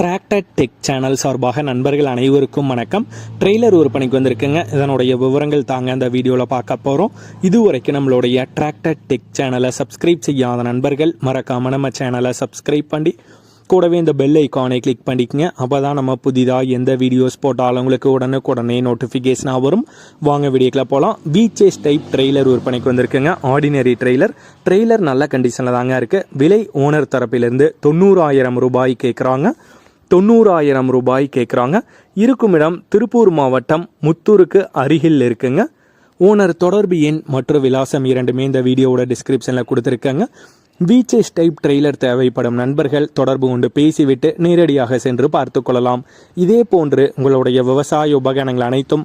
Tractor tech channel சார்பாக நண்பர்கள் அனைவருக்கும் வணக்கம். ட்ரெய்லர் விற்பனைக்கு வந்திருக்குங்க. இதனுடைய விவரங்கள் தாங்க அந்த வீடியோவில் பார்க்க போகிறோம் இதுவரைக்கும் நம்மளுடைய டிராக்டர் டெக் சேனலை சப்ஸ்கிரைப் செய்யாத நண்பர்கள் மறக்காம நம்ம சேனலை சப்ஸ்கிரைப் பண்ணி கூடவே இந்த பெல் ஐக்கானை கிளிக் பண்ணிக்கங்க. அப்போ தான் நம்ம புதிதாக எந்த வீடியோஸ் போட்டாலும் உங்களுக்கு உடனுக்குடனே நோட்டிஃபிகேஷனாக வரும். வாங்க வீடியோக்கில் போகலாம் பீச்சேஸ் டைப் ட்ரெய்லர் விற்பனைக்கு வந்திருக்குங்க. ஆர்டினரி ட்ரெய்லர் ட்ரெய்லர் நல்ல கண்டிஷனில் தாங்க இருக்குது விலை ஓனர் தரப்பிலிருந்து தொண்ணூறாயிரம் ரூபாய் கேட்குறாங்க தொண்ணூறாயிரம் ரூபாய் கேட்குறாங்க இருக்கும் இடம் திருப்பூர் மாவட்டம் முத்தூருக்கு அருகில் இருக்குங்க. ஓனர் தொடர்பு எண் மற்றும் விலாசம் இரண்டுமே இந்த வீடியோவோட டிஸ்கிரிப்ஷனில் கொடுத்துருக்காங்க. பீச்சஸ் டைப் ட்ரெய்லர் தேவைப்படும் நண்பர்கள் தொடர்பு கொண்டு பேசிவிட்டு நேரடியாக சென்று பார்த்து கொள்ளலாம். இதே போன்று உங்களுடைய விவசாய உபகரணங்கள் அனைத்தும்